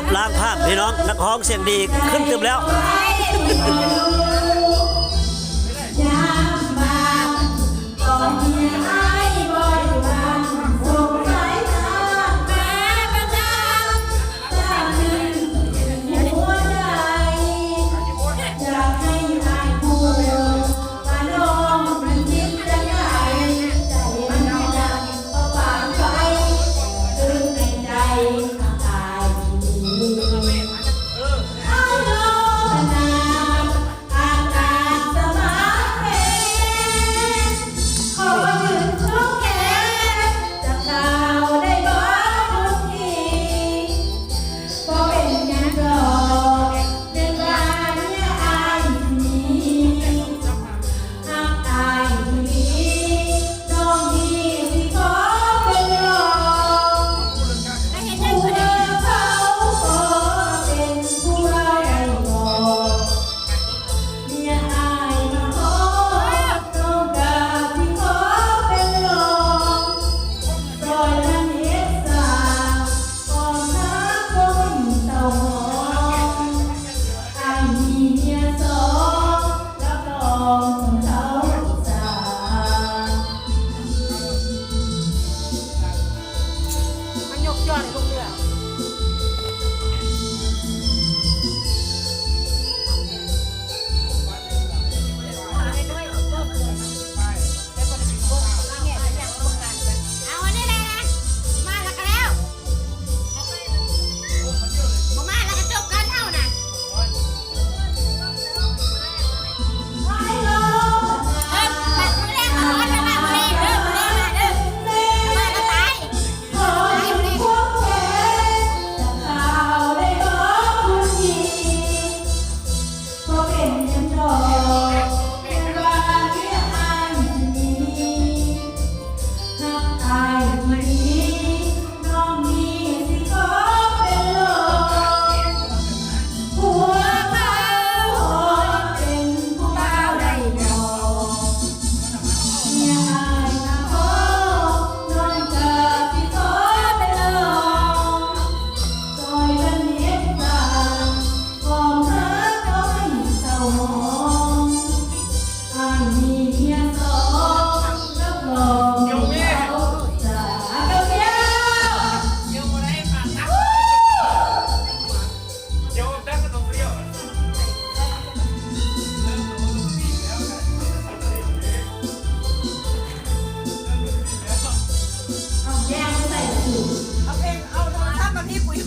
อบล้างภาพพี่น้องนักฮ้องเสียงดีขึ้นเต็มแล้ว Marco.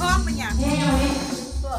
娘们呀。